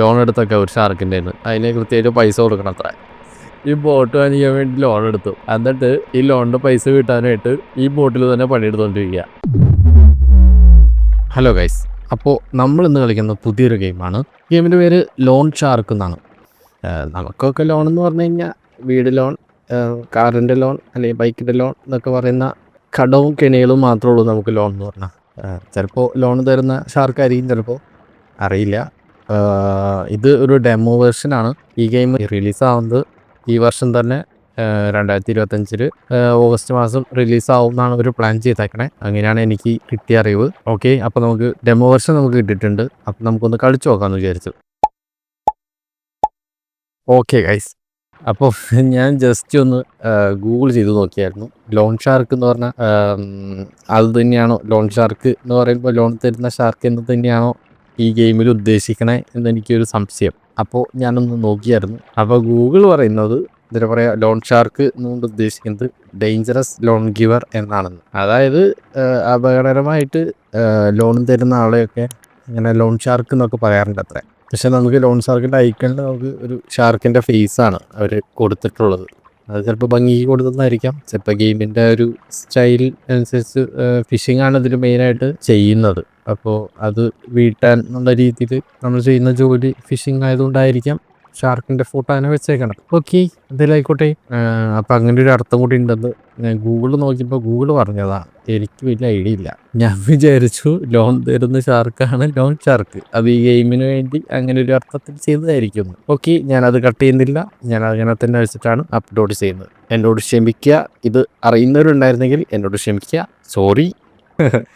Loan എടുത്തൊക്കെ ഒരു ഷാർക്കിന്റെ അതിന് കൃത്യമായിട്ട് പൈസ കൊടുക്കണം അത്ര ഈ ബോട്ട് വാങ്ങിക്കാൻ വേണ്ടി ലോൺ എടുത്തു. എന്നിട്ട് ഈ ലോണിന്റെ പൈസ കിട്ടാനായിട്ട് ഈ ബോട്ടിൽ തന്നെ പണിയെടുത്തുകൊണ്ടിരിക്കുക ഹലോ ഗൈസ് അപ്പോൾ നമ്മൾ ഇന്ന് കളിക്കുന്ന പുതിയൊരു ഗെയിമാണ് ഗെയിമിന്റെ പേര് ലോൺ ഷാർക്ക് എന്നാണ്. നമുക്കൊക്കെ ലോൺ എന്ന് പറഞ്ഞു കഴിഞ്ഞാൽ വീട് ലോൺ കാറിന്റെ ലോൺ അല്ലെങ്കിൽ ബൈക്കിന്റെ ലോൺ എന്നൊക്കെ പറയുന്ന കടവും കെണികളും മാത്രമേ ഉള്ളൂ നമുക്ക് ലോൺ എന്ന് പറഞ്ഞാൽ ചിലപ്പോൾ ലോൺ തരുന്ന ഷാർക്കായിരിക്കും ചിലപ്പോൾ അറിയില്ല. ഇത് ഒരു ഡെമോ വേർഷനാണ് ഈ ഗെയിം റിലീസാവുന്നത് ഈ വർഷം തന്നെ രണ്ടായിരത്തി ഇരുപത്തഞ്ചിൽ ഓഗസ്റ്റ് മാസം റിലീസാവും എന്നാണ് ഒരു പ്ലാൻ ചെയ്തേക്കണേ. അങ്ങനെയാണ് എനിക്ക് കിട്ടിയ അറിവ്. ഓക്കെ അപ്പോൾ നമുക്ക് ഡെമോ വേർഷൻ നമുക്ക് കിട്ടിയിട്ടുണ്ട്. അപ്പോൾ നമുക്കൊന്ന് കളിച്ചു നോക്കാമെന്ന് വിചാരിച്ചു. ഓക്കെ ഗൈസ് അപ്പോൾ ഞാൻ ജസ്റ്റ് ഒന്ന് ഗൂഗിൾ ചെയ്ത് നോക്കിയായിരുന്നു. ലോൺ ഷാർക്ക് എന്ന് പറഞ്ഞാൽ അത് തന്നെയാണോ? ലോൺ ഷാർക്ക് എന്ന് പറയുമ്പോൾ ലോൺ തരുന്ന ഷാർക്ക് എന്ന് തന്നെയാണോ? ഈ ഗെയിമിൽ ഉദ്ദേശിക്കണേ എന്നെനിക്കൊരു സംശയം. അപ്പോൾ ഞാനൊന്ന് നോക്കിയായിരുന്നു. അപ്പോൾ ഗൂഗിൾ പറയുന്നത് എന്താ പറയുക ലോൺ ഷാർക്ക് എന്നുകൊണ്ട് ഉദ്ദേശിക്കുന്നത് ഡേഞ്ചറസ് ലോൺ ഗിവർ എന്നാണെന്ന്. അതായത് അപകടകരമായിട്ട് ലോൺ തരുന്ന ആളെയൊക്കെ ഇങ്ങനെ ലോൺ ഷാർക്ക് എന്നൊക്കെ പറയാറുണ്ട് അത്ര പക്ഷെ നമുക്ക് ലോൺ ഷാർക്കിന്റെ ഐക്കണിൽ നമുക്ക് ഒരു ഷാർക്കിന്റെ ഫേസാണ് അവർ കൊടുത്തിട്ടുള്ളത്. അത് ചിലപ്പോൾ ഭംഗിക്ക് കൊടുത്തതായിരിക്കാം. ചിലപ്പോൾ ഗെയിമിന്റെ ഒരു സ്റ്റൈൽ അനുസരിച്ച് ഫിഷിംഗ് ആണ് ഇതിൽ മെയിനായിട്ട് ചെയ്യുന്നത്. അപ്പോൾ അത് വീട്ടാൻ എന്നുള്ള രീതിയിൽ നമ്മൾ ചെയ്യുന്ന ജോലി ഫിഷിംഗ് ആയതുകൊണ്ടായിരിക്കാം ഷാർക്കിന്റെ ഫോട്ടോ അങ്ങനെ വെച്ചേക്കണം ഓക്കെ എന്തായാലായിക്കോട്ടെ അപ്പം അങ്ങനെ ഒരു അർത്ഥം കൂടി ഉണ്ടെന്ന് ഞാൻ ഗൂഗിൾ നോക്കിയപ്പോൾ ഗൂഗിൾ പറഞ്ഞതാ. എനിക്ക് വലിയ ഐഡിയ ഇല്ല. ഞാൻ വിചാരിച്ചു ലോൺ തരുന്ന ഷാർക്കാണ് ലോൺ ഷാർക്ക്. അത് ഈ ഗെയിമിന് വേണ്ടി അങ്ങനെ ഒരു അർത്ഥത്തിൽ ചെയ്തതായിരിക്കും. ഓക്കെ ഞാനത് കട്ട് ചെയ്യുന്നില്ല. ഞാൻ അങ്ങനെ തന്നെ വെച്ചിട്ടാണ് അപ്ലോഡ് ചെയ്യുന്നത്. എന്നോട് ക്ഷമിക്കുക. ഇത് അറിയുന്നവരുണ്ടായിരുന്നെങ്കിൽ എന്നോട് ക്ഷമിക്കുക. സോറി.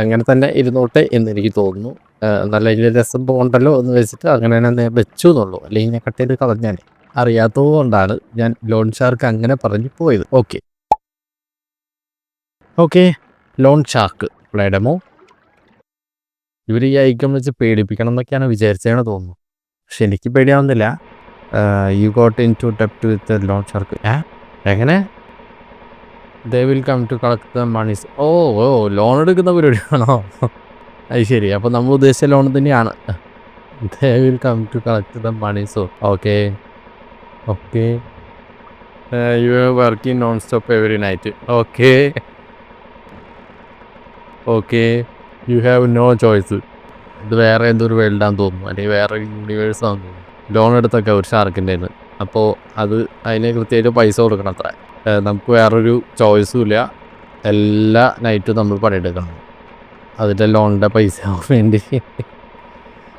അങ്ങനെ തന്നെ ഇരുന്നോട്ടെ എന്ന് എനിക്ക് തോന്നുന്നു നല്ല വലിയ രസം പോകണ്ടല്ലോ എന്ന് വെച്ചിട്ട് അങ്ങനെ തന്നെ വെച്ചു എന്നുള്ളൂ. അല്ലെങ്കിൽ ഞാൻ കട്ട് ചെയ്ത് കളഞ്ഞാലേ. അറിയാത്തത് കൊണ്ടാണ് ഞാൻ ലോൺ ഷാർക്ക് അങ്ങനെ പറഞ്ഞു പോയത്. ഓക്കെ. ഓക്കെ. ലോൺ ഷാർക്ക് പ്ലേഡമോ? ഇവർ ഈ ഐക്കം വെച്ച് പേടിപ്പിക്കണം എന്നൊക്കെയാണ് വിചാരിച്ചതെന്ന് തോന്നുന്നു. പക്ഷെ എനിക്ക് പേടിയാവുന്നില്ല. യു ഗോട്ട് ഇൻ ടു ഡെപ്റ്റ് വിത്ത് ലോൺ ഷാർക്ക് ഏ? എങ്ങനെ? They will come to collect the monies ഓ ഓ ലോൺ എടുക്കുന്ന പരിപാടിയാണോ? അത് ശരി. അപ്പോൾ നമ്മൾ ഉദ്ദേശിച്ച ലോൺ തന്നെയാണ്. They will come to collect the monies okay okay you are working non stop every night okay okay you have no choice ഇത് വേറെ എന്തൊരു വേൾഡാന്ന് തോന്നുന്നു. അല്ലെങ്കിൽ വേറെ യൂണിവേഴ്സാന്ന് തോന്നുന്നു. ലോൺ എടുത്തൊക്കെ ഒരു ഷാർക്കിന്റെ അപ്പോൾ അത് അതിന് കൃത്യമായിട്ട് പൈസ കൊടുക്കണം അത്ര. നമുക്ക് വേറൊരു ചോയ്സും ഇല്ല. എല്ലാ നൈറ്റും നമ്മൾ പണിയെടുക്കണം. അതിന്റെ ലോണിന്റെ പൈസ വേണ്ടി.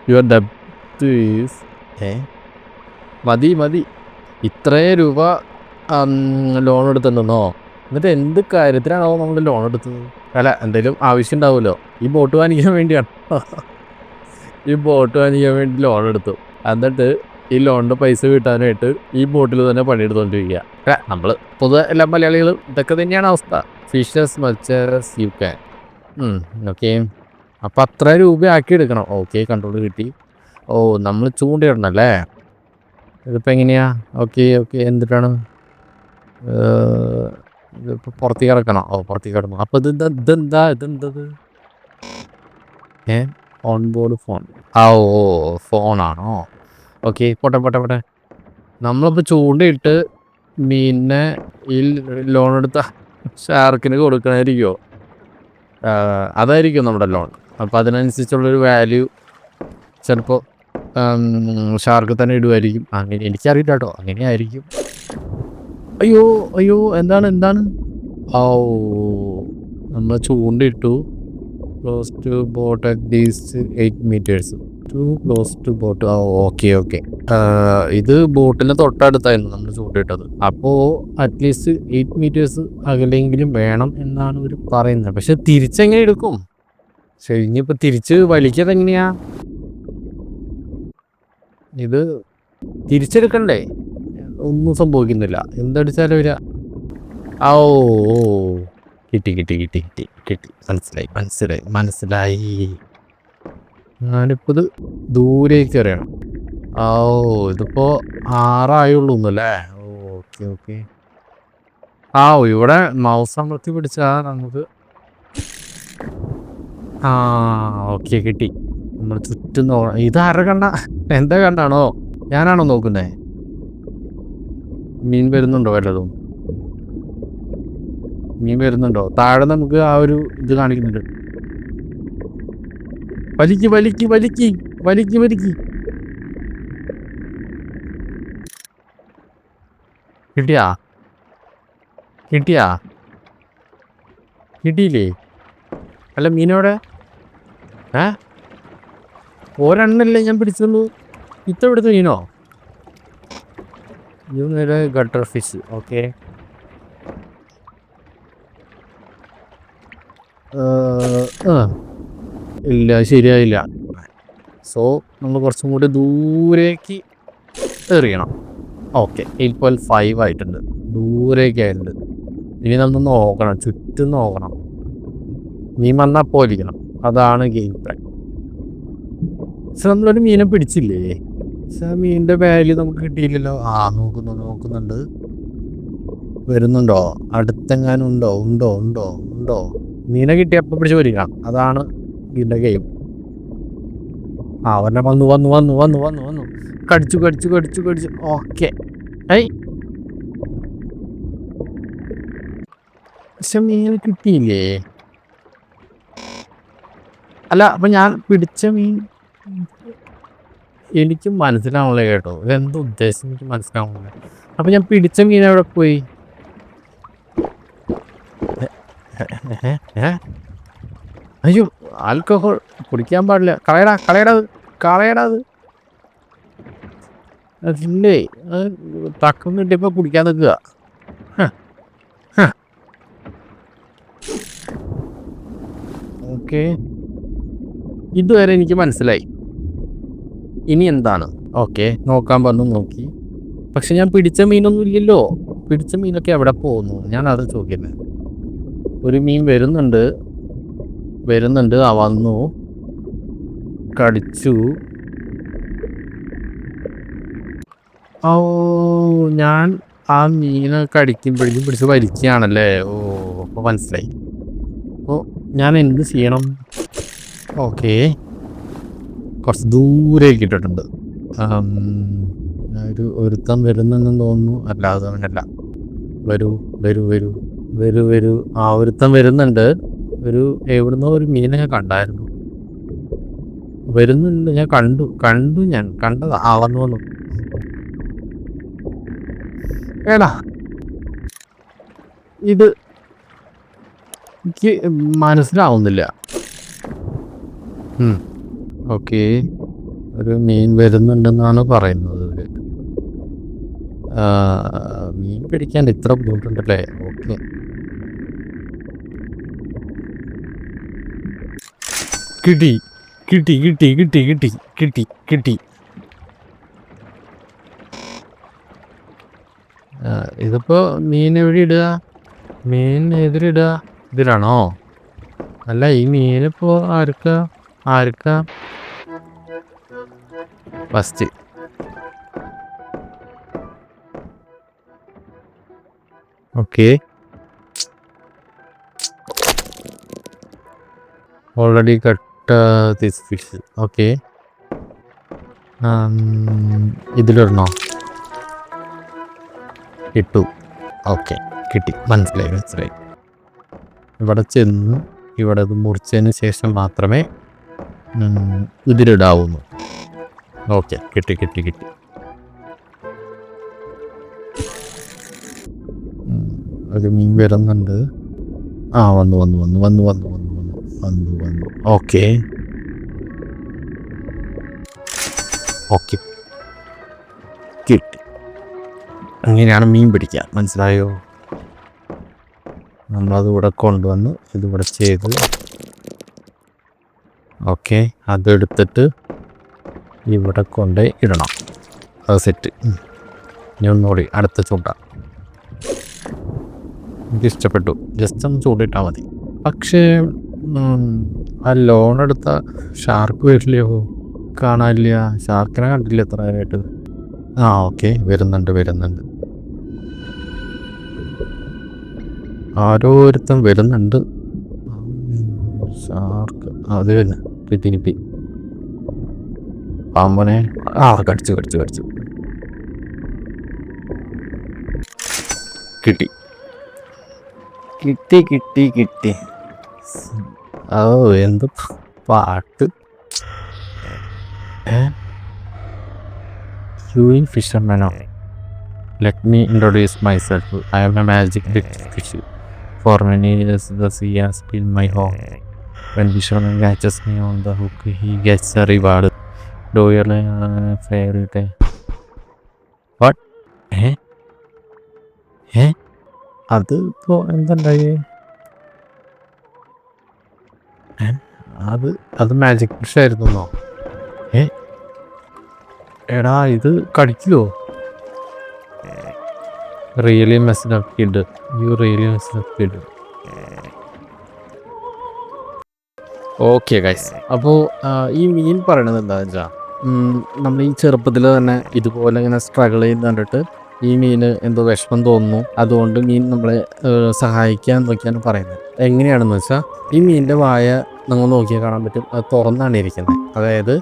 യുവർ ഡെപ്റ്റ് ഈസ് ഏ? മതി മതി. ഇത്രയും രൂപ ലോൺ എടുത്തിട്ടുണ്ടെന്നോ എന്നിട്ട് എന്ത് കാര്യത്തിനാണോ നമ്മൾ ലോൺ എടുത്തത്? അല്ല എന്തെങ്കിലും ആവശ്യം ഉണ്ടാവുമല്ലോ ഈ ബോട്ട് വാങ്ങിക്കാൻ വേണ്ടിയാണ്? ഈ ബോട്ട് വാങ്ങിക്കാൻ വേണ്ടി ലോൺ എടുത്തു. എന്നിട്ട് ഈ ലോണിന്റെ പൈസ കിട്ടാനായിട്ട് ഈ ബോട്ടിൽ തന്നെ പണിയെടുത്തുകൊണ്ടിരിക്കുക അല്ല നമ്മൾ പൊതുവെ എല്ലാ മലയാളികളും ഇതൊക്കെ തന്നെയാണ് അവസ്ഥ. Fishes much as you can okay അപ്പം അത്ര രൂപ ആക്കി എടുക്കണം ഓക്കെ കൺട്രോൾ കിട്ടി. ഓ നമ്മൾ ചൂണ്ടിടണല്ലേ ഇതിപ്പോൾ എങ്ങനെയാ? ഓക്കെ ഓക്കെ എന്തിട്ടാണ്? ഇതിപ്പോൾ പുറത്തേക്ക് ഇറക്കണം. ഓ പുറത്തേക്ക് ഇടണം അപ്പോൾ ഇതെന്താ ഇതെന്താ ഇതെന്തത്? ഏ ഓൺ ബോർഡ് ഫോൺ ആ ഓ ഫോണാണോ ഓക്കെ പോട്ടെ പോട്ടെ പോട്ടെ. നമ്മളിപ്പോൾ ചൂണ്ടയിട്ട് മീനിനെ ഈ ലോൺ എടുത്ത ഷാർക്കിന് കൊടുക്കണമായിരിക്കുമോ അതായിരിക്കും നമ്മുടെ ലോൺ അപ്പോൾ അതിനനുസരിച്ചുള്ളൊരു വാല്യൂ ചിലപ്പോൾ ഷാർക്ക് തന്നെ ഇടുമായിരിക്കും അങ്ങനെ എനിക്കറിയില്ല കേട്ടോ അങ്ങനെ ആയിരിക്കും. അയ്യോ അയ്യോ എന്താണ് എന്താണ്? ഓ നമ്മൾ ചൂണ്ടയിട്ടു close to boat at least eight meters to close to boat ആ ഓക്കെ ഓക്കെ ഇത് ബോട്ടിന്റെ തൊട്ടടുത്തായിരുന്നു നമ്മൾ ചൂണ്ടിട്ടത് അപ്പോൾ അറ്റ്ലീസ്റ്റ് എയ്റ്റ് മീറ്റേഴ്സ് അകലെങ്കിലും വേണം എന്നാണ് ഇവർ പറയുന്നത്. പക്ഷെ തിരിച്ചെങ്ങനെ എടുക്കും? പക്ഷെ ഇനിയിപ്പോൾ തിരിച്ച് വലിക്കത് എങ്ങനെയാ? ഇത് തിരിച്ചെടുക്കണ്ടേ? ഒന്നും സംഭവിക്കുന്നില്ല. എന്തടിച്ചാലും ഒരു ഓ. കിട്ടി കിട്ടി കിട്ടി കിട്ടി കിട്ടി. മനസ്സിലായി മനസ്സിലായി മനസ്സിലായി. ഞാനിപ്പോൾ ഇത് ദൂരേക്ക് അറിയണം ഓ ഇതിപ്പോ ആറായുള്ളൂ എന്നല്ലേ ഓക്കെ ഓക്കെ. ആ ഇവിടെ മൗസ് അമർത്തി പിടിച്ചാൽ നമുക്ക് ആ ഓക്കെ കിട്ടി. നമ്മൾ ചുറ്റും നോക്കണം ഇത് ആരെ കണ്ണ എന്താ കണ്ണാണോ ഞാനാണോ നോക്കുന്നേ? മീൻ വരുന്നുണ്ടോ വല്ലതും? മീൻ വരുന്നുണ്ടോ? താഴെ നമുക്ക് ആ ഒരു ഇത് കാണിക്കുന്നുണ്ട്. വലിക്ക് വലിക്ക് വലിക്ക് വലിക്ക് വലിക്ക് കിട്ടിയാ കിട്ടിയാ കിട്ടിയില്ലേ അല്ല മീനോടെ ഏ? ഒരെണ്ണല്ലേ ഞാൻ പിടിച്ചുള്ളൂ ഇത്ത ഇവിടുത്തെ മീനോ? ഇത് ഗട്ടർ ഫിഷ് ഓക്കെ ഇല്ല ശരിയായില്ല. സോ നമ്മൾ കുറച്ചും കൂടി ദൂരേക്ക് എറിയണം. ഓക്കെ പോയിന്റ് ഫൈവ് ആയിട്ടുണ്ട്. ദൂരേക്ക് ആയിട്ടുണ്ട്. ഇനി നമ്മൾ നോക്കണം ചുറ്റും നോക്കണം. മീൻ വന്നാൽ പോലിക്കണം അതാണ് ഗെയിം പ്ലാൻ പക്ഷെ നമ്മളൊരു മീനെ പിടിച്ചില്ലേ? പക്ഷെ ആ മീനിന്റെ വാല്യൂ നമുക്ക് കിട്ടിയില്ലല്ലോ. ആ നോക്കുന്നു നോക്കുന്നുണ്ട്. വരുന്നുണ്ടോ? അടുത്തെങ്ങാനും ഉണ്ടോ? ഉണ്ടോ? ഉണ്ടോ? ഉണ്ടോ? മീനെ കിട്ടിയപ്പോൾ പിടിച്ച് വരിക അതാണ് ഇതിന്റെ ഗെയിം ആ അവരുടെ വന്നു വന്നു വന്നു വന്നു വന്നു വന്നു. കടിച്ചു കടിച്ചു കടിച്ചു കടിച്ചു. ഓക്കെ മീൻ കിട്ടിയില്ലേ? അല്ല അപ്പൊ ഞാൻ പിടിച്ച മീൻ എനിക്ക് മനസ്സിലാവണില്ല കേട്ടോ. ഇതെന്ത് ഉദ്ദേശം? എനിക്ക് മനസ്സിലാവണില്ല. അപ്പൊ ഞാൻ പിടിച്ച മീൻ എവിടെ പോയി? അയ്യോ ആൽക്കഹോൾ കുടിക്കാൻ പാടില്ല. കളയടാ കളയടാ കളയടാത് കളയടാ അത്. അതില്ലേ അത് തക്കം കിട്ടിയപ്പോ കുടിക്കാൻ നിൽക്കുക. ഓക്കെ. ഇതുവരെ എനിക്ക് മനസ്സിലായി. ഇനി എന്താണ്? ഓക്കെ നോക്കാൻ പറഞ്ഞു നോക്കി. പക്ഷെ ഞാൻ പിടിച്ച മീനൊന്നും ഇല്ലല്ലോ. പിടിച്ച മീനൊക്കെ എവിടെ പോകുന്നു? ഞാൻ അത് ചോദിക്കുന്നത് ഒരു മീൻ വരുന്നുണ്ട്. വരുന്നുണ്ട്. ആ വന്നു. കടിച്ചു. ഓ ഞാൻ ആ മീനെ കടിക്കുമ്പോഴേക്കും പിടിച്ച് വലിക്കുകയാണല്ലേ? ഓ അപ്പോൾ മനസ്സിലായി. അപ്പോൾ ഞാൻ എന്ത് ചെയ്യണം? ഓക്കെ. കുറച്ച് ദൂരേക്ക് ഇട്ടിട്ടുണ്ട്. ഒരു ഒരുത്തം വരുന്നെന്ന് തോന്നുന്നു. അല്ലാതെ അവനല്ല വരൂ വരൂ വരൂ. വരൂ വരൂ. ആ ഒരുത്തം വരുന്നുണ്ട്. ഒരു എവിടുന്നോ ഒരു മീനെ ഞാൻ കണ്ടായിരുന്നു. വരുന്നുണ്ട് ഞാൻ കണ്ടു കണ്ടു ഞാൻ കണ്ടത് വന്നു ഏടാ ഇത് എനിക്ക് മനസ്സിലാവുന്നില്ല. ഓക്കെ. ഒരു മീൻ വരുന്നുണ്ടെന്നാണ് പറയുന്നത്. മീൻ പിടിക്കാൻ ഇത്ര ബുദ്ധിമുട്ടുണ്ടല്ലേ? ഓക്കെ. കിട്ടി കിട്ടി കിട്ടി കിട്ടി കിട്ടി കിട്ടി കിട്ടി. ഇതിപ്പോ മീൻ എവിടെ ഇടുക? മീൻ എതിരിടുക ഇതിലാണോ? അല്ല ഈ മീനിപ്പോ ആർക്ക? ആർക്ക? First. Okay. Already cut. This fish okay ഇതിലിടണോ? കിട്ടു ഓക്കെ കിട്ടി. മനസ്സിലായി മനസ്സിലായി. ഇവിടെ ചെന്ന് ഇവിടെ ഇത് മുറിച്ചതിന് ശേഷം മാത്രമേ ഇതിലിടാവുന്നു. ഓക്കെ കിട്ടി കിട്ടി കിട്ടി. ഒരു മീൻ വരുന്നുണ്ട്. ആ വന്നു വന്നു വന്നു വന്നു വന്നു. വന്നു വന്നു. ഓക്കെ. ഓക്കെ. കിട്ടി. അങ്ങനെയാണ് മീൻ പിടിക്കുക മനസ്സിലായോ? നമ്മളത് ഇവിടെ കൊണ്ടുവന്ന്. ഇതിവിടെ ചെയ്ത്. ഓക്കെ. അതെടുത്തിട്ട് ഇവിടെ കൊണ്ട് ഇടണം. അത് സെറ്റ്. ഇനി ഒന്നുകൂടി അടുത്ത ചൂണ്ട എനിക്ക് ഇഷ്ടപ്പെട്ടു ജസ്റ്റ് ഒന്ന് ചൂണ്ടിട്ടാൽ മതി. പക്ഷേ ആ ലോൺ എടുത്ത ഷാർക്ക് വരില്ലയോ കാണാനില്ല. ഷാർക്കിനെ കണ്ടില്ല എത്ര നേരമായിട്ട് ആ ഓക്കെ വരുന്നുണ്ട് വരുന്നുണ്ട്. ആരോരുത്തം വരുന്നുണ്ട്. ഷാർക്ക് അത് വരുന്നു പിന്നിപ്പി പാമ്പനെ ആ കടിച്ചു കടിച്ചു കടിച്ചു. കിട്ടി. കിട്ടി കിട്ടി കിട്ടി. ഓ എന്ത് പാട്ട്? യൂയിങ് ഫിഷർമാനോ let me introduce myself I am a magic fish for many years the sea has been my home when fisherman catches me on the hook he gets a reward. Do your favourite what? ഏ? Uh? അത് ഇപ്പോൾ എന്തുണ്ടായി? അത് അത് magic fish ആയിരുന്നോ? ഏ? എടാ ഇത് കടിക്കുമോ really kid you really kid okay guys അപ്പോൾ ഈ മീൻ പറയണത് എന്താണെന്ന് വെച്ചാൽ നമ്മൾ ഈ ചെറുപ്പത്തിൽ തന്നെ ഇതുപോലെ ഇങ്ങനെ സ്ട്രഗിൾ ചെയ്ത് കണ്ടിട്ട് ഈ മീന് എന്തോ വിഷമം തോന്നുന്നു. അതുകൊണ്ട് മീൻ നമ്മളെ സഹായിക്കാൻ എന്നൊക്കെയാണ് പറയുന്നത്. എങ്ങനെയാണെന്ന് വെച്ചാൽ ഈ മീനിന്റെ വായ നമ്മൾ നോക്കിയാൽ കാണാൻ പറ്റും. അത് തുറന്നാണ് ഇരിക്കുന്നത് അതായത്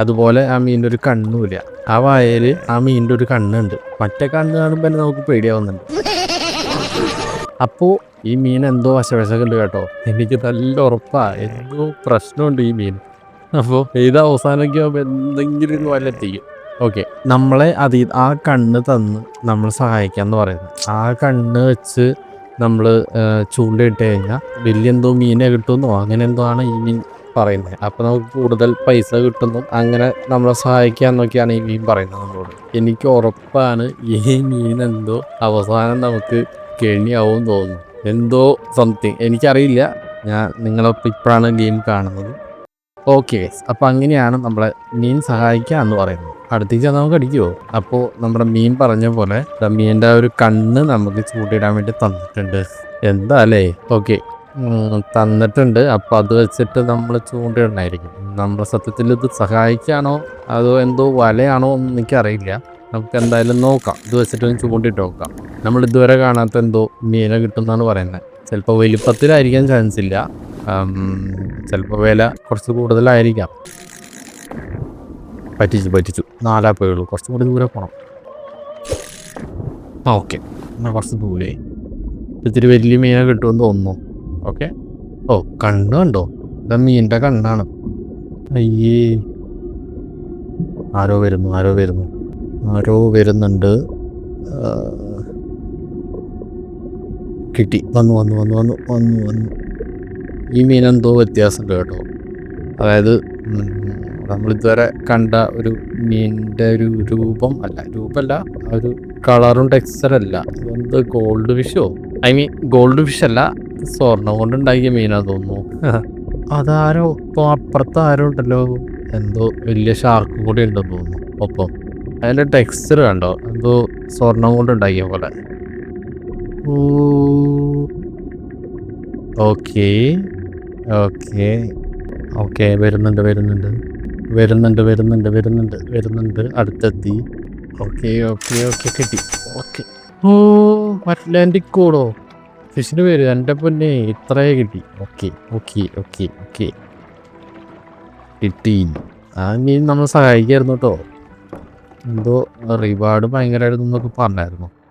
അതുപോലെ ആ മീനിന്റെ ഒരു കണ്ണുമില്ല. ആ വായയിൽ ആ മീനിന്റെ ഒരു കണ്ണുണ്ട്. മറ്റേ കണ്ണ് കാണുമ്പോൾ തന്നെ നമുക്ക് പേടിയാവുന്നുണ്ട്. അപ്പോൾ ഈ മീൻ എന്തോ വശവശക്കുണ്ട് കേട്ടോ. എനിക്ക് നല്ല ഉറപ്പാണ് എന്തോ പ്രശ്നമുണ്ട് ഈ മീൻ. അപ്പോൾ ഇത് അവസാനമൊക്കെ ആകുമ്പോൾ എന്തെങ്കിലും ഒരു വല്ല ചെയ്യും. ഓക്കെ. നമ്മളെ അതി ആ കണ്ണ് തന്ന് നമ്മൾ സഹായിക്കാന്ന് പറയുന്നത് ആ കണ്ണ് വെച്ച് നമ്മൾ ചൂണ്ടയിട്ട് കഴിഞ്ഞാൽ വലിയ എന്തോ മീനെ കിട്ടുമെന്നോ അങ്ങനെ എന്തോ ആണ് ഈ മീൻ പറയുന്നത്. അപ്പോൾ നമുക്ക് കൂടുതൽ പൈസ കിട്ടുന്നു. അങ്ങനെ നമ്മളെ സഹായിക്കാന്നൊക്കെയാണ് ഈ മീൻ പറയുന്നത് നമ്മളോട്. എനിക്ക് ഉറപ്പാണ് ഈ മീൻ എന്തോ അവസാനം നമുക്ക് കെണിയാവും തോന്നുന്നു. എന്തോ സംതിങ്. എനിക്കറിയില്ല. ഞാൻ നിങ്ങളൊപ്പം ഇപ്പോഴാണ് ഗെയിം കാണുന്നത്. ഓക്കെ അപ്പോൾ അങ്ങനെയാണ് നമ്മളെ മീൻ സഹായിക്കുക എന്ന് പറയുന്നത്. അടുത്തേക്ക് ചെന്നാൽ നമുക്ക് അടിക്കുമോ അപ്പോൾ നമ്മുടെ മീൻ പറഞ്ഞ പോലെ മീനിന്റെ ഒരു കണ്ണ് നമുക്ക് ചൂണ്ടിടാൻ വേണ്ടി തന്നിട്ടുണ്ട്. എന്താ അല്ലേ? ഓക്കെ തന്നിട്ടുണ്ട്. അപ്പോൾ അത് വെച്ചിട്ട് നമ്മൾ ചൂണ്ടിടണമായിരിക്കും നമ്മൾ സത്യത്തിൽ ഇത് സഹായിക്കാണോ? അതോ എന്തോ വലയാണോ എന്ന് എനിക്കറിയില്ല. നമുക്ക് എന്തായാലും നോക്കാം. ഇത് വെച്ചിട്ട് ചൂണ്ടിട്ട് നോക്കാം. നമ്മൾ ഇതുവരെ കാണാത്ത എന്തോ മീനെ കിട്ടുമെന്നാണ് പറയുന്നത്. ചിലപ്പോൾ വലിപ്പത്തിലായിരിക്കാൻ ചാൻസ് ഇല്ല ചിലപ്പോൾ വില കുറച്ച് കൂടുതലായിരിക്കാം. പറ്റിച്ചു പറ്റിച്ചു. നാലാ പേരുള്ളൂ. കുറച്ചും കൂടി ദൂരെ പോകണം ആ ഓക്കെ. എന്നാൽ കുറച്ച് ദൂരെ. ഇത്തിരി വലിയ മീനെ കിട്ടുമെന്ന് തോന്നുന്നു. ഓക്കെ. ഓ കണ്ണ് കണ്ടോ? ഇതാ മീനിന്റെ കണ്ണാണ്. അയ്യേ. ആരോ വരുന്നു ആരോ വരുന്നു. ആരോ വരുന്നുണ്ട്. കിട്ടി. വന്നു വന്നു വന്നു വന്നു വന്നു വന്നു. ഈ മീനെന്തോ എന്തോ വ്യത്യാസമുണ്ട് കേട്ടോ. അതായത് നമ്മളിതുവരെ കണ്ട ഒരു മീനിന്റെ ഒരു രൂപം അല്ല. രൂപമല്ല ആ ഒരു കളറും ടെക്സ്ചറല്ല ഇതെന്ത് ഗോൾഡ് ഫിഷോ ഐ മീൻ ഗോൾഡ് ഫിഷ് അല്ല സ്വർണം കൊണ്ടുണ്ടാക്കിയ മീനാന്ന് തോന്നുന്നു. അതാരോ? ഇപ്പോൾ അപ്പുറത്ത് ആരോ ഉണ്ടല്ലോ. എന്തോ വലിയ ഷാർക്ക് കൂടി ഉണ്ടെന്ന് തോന്നുന്നു ഒപ്പം. അതിന്റെ ടെക്സ്ചർ കണ്ടോ? എന്തോ സ്വർണം കൊണ്ടുണ്ടാക്കിയ പോലെ. ഓക്കേ. ഓക്കേ. ഓക്കേ വരുന്നുണ്ട് വരുന്നുണ്ട്. വരുന്നുണ്ട് വരുന്നുണ്ട് വരുന്നുണ്ട് വരുന്നുണ്ട്. അടുത്തെത്തി. ഓക്കെ ഓക്കെ ഓക്കെ കിട്ടി. ഓക്കെ. ഓ അറ്റ്ലാന്റിക് കൂടോ ഫിഷിന് പേര് എന്റെ പൊന്നെ ഇത്രയേ കിട്ടി. Okay okay okay okay. കിട്ടി. ആ നീ നമ്മൾ സഹായിക്കായിരുന്നു കേട്ടോ. എന്തോ റിവാർഡ് ഭയങ്കരമായിരുന്നു എന്നൊക്കെ പറഞ്ഞായിരുന്നു.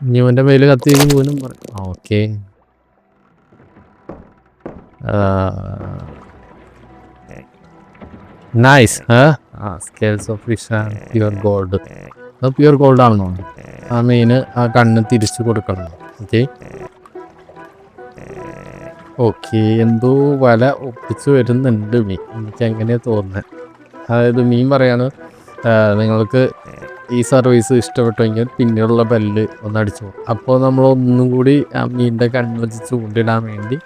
ഇനിവന്റെ മേൽ കത്തിയേക്ക് പോലും പറയും. ഓക്കെ. നൈസ് ആ. Scales of fish pure gold അത് പ്യുവർ ഗോൾഡ് ആണെന്നോ? ആ മീന് ആ കണ്ണ് തിരിച്ചു കൊടുക്കണം ഓക്കെ. ഓക്കെ എന്തോ വല ഒപ്പിച്ചു വരുന്നുണ്ട് മീൻ. എനിക്ക് എങ്ങനെയാണ് തോന്നുന്നത് അതായത് മീൻ പറയാണ് നിങ്ങൾക്ക് ഈ സർവീസ് ഇഷ്ടപ്പെട്ടുവെങ്കിൽ പിന്നെയുള്ള ബെല്ല് ഒന്ന് അടിച്ചു അപ്പോൾ നമ്മൾ ഒന്നും കൂടി ആ മീനിന്റെ കൺവെച്ച് വെച്ച് ചൂണ്ടിടാൻ വേണ്ടി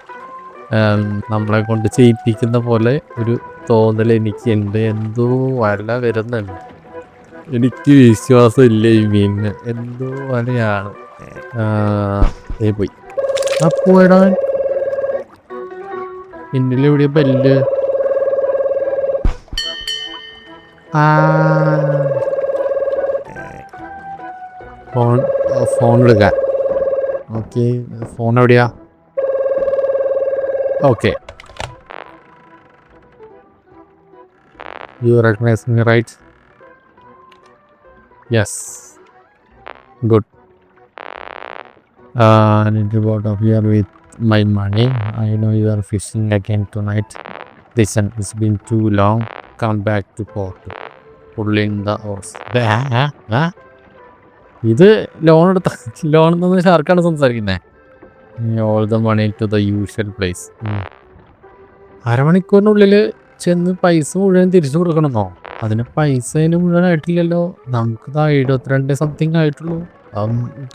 നമ്മളെ കൊണ്ട് ചെയ്യിപ്പിക്കുന്ന പോലെ ഒരു തോന്നൽ എനിക്ക് ഉണ്ട് എന്തോ വല വരുന്നുണ്ട്. എനിക്ക് വിശ്വാസം ഇല്ല ഈ മീനിന്. എന്തോ വലയാണ്. ആ, പോയി. അപ്പോ എടാ പിന്നിലെവിടെ ബെല്ല് ആ. ഫോൺ ഫോൺ എടുക്കാൻ ഓക്കെ ഫോൺ എവിടെയാ okay you recognise me right yes good Uh, little bit of here with my money. I know you are fishing again tonight. Listen, it's been too long. Come back to port. Pulling the oars. ഇത് loan എടുത്ത loan തന്ന ഷാർക്കാണ് സംസാരിക്കുന്നത് money to the usual place അരമണിക്കൂറിനുള്ളിൽ ചെന്ന് പൈസ മുഴുവൻ തിരിച്ചു കൊടുക്കണമെന്നോ അതിന് പൈസ അതിന് മുഴുവൻ ആയിട്ടില്ലല്ലോ നമുക്ക് ദാ എഴുപത്തിരണ്ട് സംതിങ് ആയിട്ടുള്ളൂ.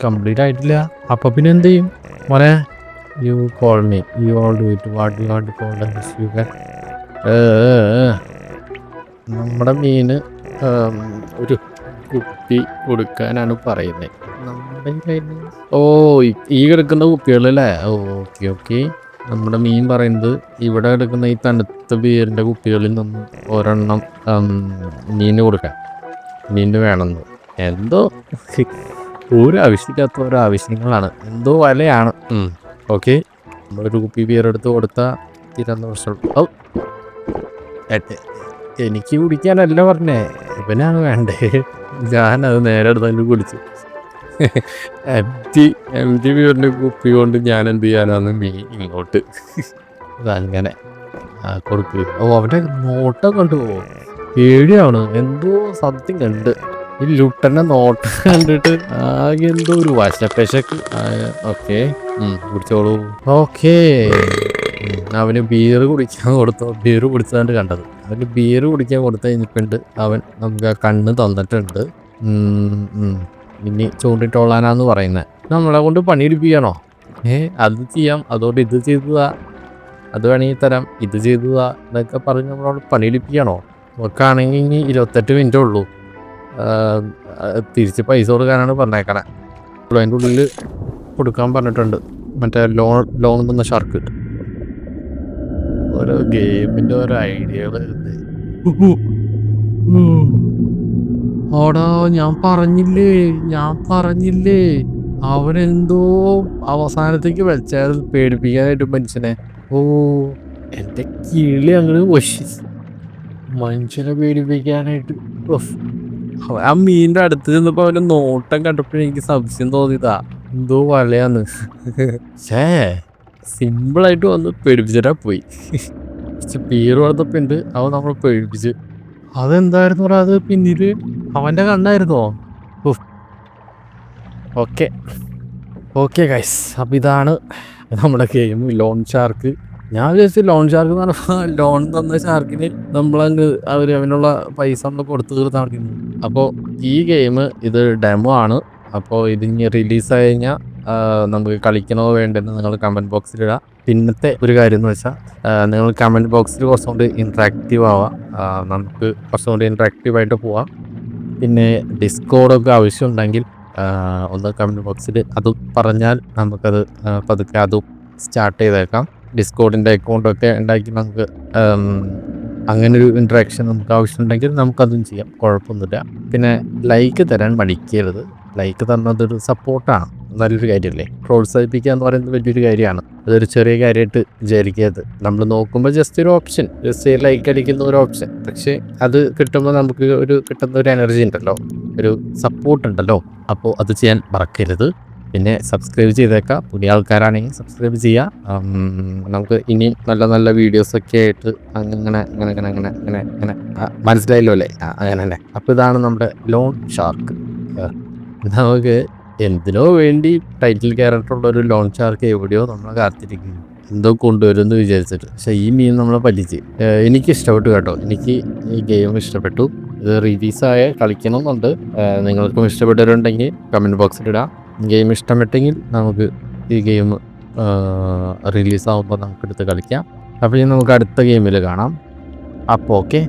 കംപ്ലീറ്റ് ആയിട്ടില്ല. അപ്പൊ പിന്നെ എന്ത് ചെയ്യും? മോനെ you call me you all do it what you want call നമ്മുടെ മീന് ഒരു കുപ്പി കൊടുക്കാനാണ് പറയുന്നത് നമ്മുടെ ഓ ഈ- കിടക്കുന്ന കുപ്പികളല്ലേ ഓക്കെ ഓക്കെ. നമ്മുടെ മീൻ പറയുന്നത് ഇവിടെ എടുക്കുന്ന ഈ തണുത്ത ബിയറിന്റെ കുപ്പികളിൽ നിന്ന് ഒരെണ്ണം മീന് കൊടുക്കാം. മീന് വേണമെന്ന്. എന്തോ ഒരു ആവശ്യമില്ലാത്ത ഓരോ ആവശ്യങ്ങളാണ്. എന്തോ വലയാണ്. ഓക്കെ. നമ്മളൊരു കുപ്പി ബിയർ എടുത്ത് കൊടുത്താൽ തീരുന്ന പ്രശ്നം ഓ. എനിക്ക് കുടിക്കാനല്ല പറഞ്ഞേ. ഇവനാണ് വേണ്ടേ? ഞാനത് നേരെ എടുത്തതിന് കുടിച്ചു എം ടി എം ടി ബിയറിന്റെ കുപ്പി കൊണ്ട് ഞാൻ എന്ത് ചെയ്യാനാന്ന് മീ ഇങ്ങോട്ട്? അങ്ങനെ ആ കൊടുക്കുക ഓ അവന്റെ നോട്ടം കണ്ടു. പേടിയാണ്. എന്തോ സംതിങ് ഉണ്ട്. ഈ ലുട്ടന്റെ നോട്ടം കണ്ടിട്ട് ആകെ എന്തോ ഒരു വശപ്പശക്ക്. ഓക്കെ കുടിച്ചോളൂ. ഓക്കേ അവന് ബിയർ കുടിക്കാൻ കൊടുത്തു? ബിയർ കുടിച്ചതാണ്ട് കണ്ടത്. അവന് ബിയർ കുടിക്കാൻ കൊടുത്ത കഴിഞ്ഞിട്ടുണ്ട്. അവൻ നമുക്ക് ആ കണ്ണ് തന്നിട്ടുണ്ട്. ഇനി ചൂണ്ടിട്ടോളാനാന്ന് പറയുന്നത് നമ്മളെ കൊണ്ട് പണിയെടുപ്പിക്കണോ? ഏ അത് ചെയ്യാം. അതുകൊണ്ട് ഇത് ചെയ്തതാ. അത് വേണമെങ്കിൽ തരാം. ഇത് ചെയ്തതാ. എന്നൊക്കെ പറഞ്ഞ് നമ്മളോട് പണിയെടുപ്പിക്കണോ? നമുക്കാണെങ്കിൽ ഇനി ഇരുപത്തെട്ട് മിനിറ്റേ ഉള്ളൂ. തിരിച്ച് പൈസ കൊടുക്കാനാണ് പറഞ്ഞേക്കണേ. അതിന്റെ ഉള്ളിൽ കൊടുക്കാൻ പറഞ്ഞിട്ടുണ്ട്. മറ്റേ ലോൺ ലോൺ തന്ന ഷാർക്ക് ഓരോ ഗെയിമിന്റെ ഓരോ ഐഡിയകൾ ഓടോ ഞാൻ പറഞ്ഞില്ലേ ഞാൻ പറഞ്ഞില്ലേ. അവനെന്തോ അവസാനത്തേക്ക് വെച്ചാൽ പേടിപ്പിക്കാനായിട്ട് മനുഷ്യനെ. ഓ എന്റെ കിളി അങ്ങനെ വശി. മനുഷ്യനെ പേടിപ്പിക്കാനായിട്ട്. ആ മീനിന്റെ അടുത്ത് നിന്നപ്പോൾ അവന്റെ നോട്ടം കണ്ടപ്പോഴെനിക്ക് സംശയം തോന്നിയതാ. എന്തോ വലയാന്ന് ഛേ സിമ്പിളായിട്ട് വന്ന് പേടിപ്പിച്ചിട്ടാ പോയി. പേര് വളർത്തപ്പോ ഉണ്ട് അവൻ നമ്മളെ പേടിപ്പിച്ച്. അതെന്തായിരുന്നു അത് പിന്നീട് അവന്റെ കണ്ണായിരുന്നോ? ഓക്കെ. Okay guys. അപ്പം ഇതാണ് നമ്മുടെ ഗെയിം ലോൺ ഷാർക്ക് ഞാൻ വിചാരിച്ചു ലോൺ ഷാർക്ക് എന്ന് പറഞ്ഞാൽ ലോൺ തന്ന ഷാർക്കിന് നമ്മളങ്ങ് അവർ അവനുള്ള പൈസ നമ്മൾ കൊടുത്തു തീർത്താൽ മതി അപ്പോൾ ഈ ഗെയിം ഇത് ഡെമോ ആണ്. അപ്പോൾ ഇത് ഇനി റിലീസ് ആയി കഴിഞ്ഞാൽ നമുക്ക് കളിക്കണോ വേണ്ടെന്ന് നിങ്ങൾ കമന്റ് ബോക്സിൽ ഇടുക പിന്നത്തെ ഒരു കാര്യം എന്ന് വെച്ചാൽ നിങ്ങൾ കമന്റ് ബോക്സിൽ കുറച്ചുകൊണ്ട് ഇൻട്രാക്റ്റീവ് ആവാം. നമുക്ക് കുറച്ചുകൊണ്ട് ഇൻട്രാക്റ്റീവ് ആയിട്ട് പോവാം. പിന്നെ ഡിസ്കോഡൊക്കെ ആവശ്യമുണ്ടെങ്കിൽ ഒന്ന് കമന്റ് ബോക്സിൽ അത് പറഞ്ഞാൽ നമുക്കത് പതുക്കെ അതും സ്റ്റാർട്ട് ചെയ്തേക്കാം. ഡിസ്കോഡിന്റെ അക്കൗണ്ടൊക്കെ ഉണ്ടാക്കി നമുക്ക് അങ്ങനെ ഒരു ഇൻട്രാക്ഷൻ നമുക്ക് ആവശ്യമുണ്ടെങ്കിൽ നമുക്കതും ചെയ്യാം. കുഴപ്പമൊന്നുമില്ല. പിന്നെ ലൈക്ക് തരാൻ മടിക്കരുത്. ലൈക്ക് തന്നതൊരു സപ്പോർട്ടാണ് നല്ലൊരു കാര്യമല്ലേ? പ്രോത്സാഹിപ്പിക്കുക എന്ന് പറയുന്നത് വലിയൊരു കാര്യമാണ്. അതൊരു ചെറിയ കാര്യമായിട്ട് വിചാരിക്കരുത് നമ്മൾ നോക്കുമ്പോൾ ജസ്റ്റ് ഒരു ഓപ്ഷൻ ജസ്റ്റ് ലൈക്ക് അടിക്കുന്ന ഒരു ഓപ്ഷൻ പക്ഷേ അത് കിട്ടുമ്പോൾ നമുക്ക് ഒരു കിട്ടുന്ന ഒരു എനർജി ഉണ്ടല്ലോ. ഒരു സപ്പോർട്ട് ഉണ്ടല്ലോ. അപ്പോൾ അത് ചെയ്യാൻ മറക്കരുത്. പിന്നെ സബ്സ്ക്രൈബ് ചെയ്തേക്കാം. പുതിയ ആൾക്കാരാണെങ്കിൽ സബ്സ്ക്രൈബ് ചെയ്യുക. നമുക്ക് ഇനി നല്ല നല്ല വീഡിയോസൊക്കെ ആയിട്ട് അങ്ങനെ അങ്ങനെ അങ്ങനെ അങ്ങനെ അങ്ങനെ അങ്ങനെ. മനസ്സിലായല്ലോ അല്ലേ? അങ്ങനെ തന്നെ. അപ്പോൾ ഇതാണ് നമ്മുടെ ലോൺ ഷാർക്ക് നമുക്ക് എന്തിനോ വേണ്ടി ടൈറ്റിൽ ക്യാരക്ടറുള്ള ഒരു ലോഞ്ച് ഷാർക്ക് എവിടെയോ നമ്മൾ കാത്തിരിക്കുന്നു. എന്തോ കൊണ്ടുവരുമെന്ന് വിചാരിച്ചിട്ട്. പക്ഷെ ഈ മീൻ നമ്മളെ പറ്റിച്ച്. എനിക്ക് ഇഷ്ടപ്പെട്ടു കേട്ടോ. എനിക്ക് ഈ ഗെയിം ഇഷ്ടപ്പെട്ടു. ഇത് റിലീസായ കളിക്കണമെന്നുണ്ട്. നിങ്ങൾക്കും ഇഷ്ടപ്പെട്ടവരുണ്ടെങ്കിൽ കമന്റ് ബോക്സിൽ ഇടാം. ഗെയിം ഇഷ്ടപ്പെട്ടെങ്കിൽ നമുക്ക് ഈ ഗെയിം റിലീസാവുമ്പോൾ നമുക്കെടുത്ത് കളിക്കാം. അപ്പോൾ ഇനി നമുക്ക് അടുത്ത ഗെയിമിൽ കാണാം. അപ്പോൾ ഓക്കെ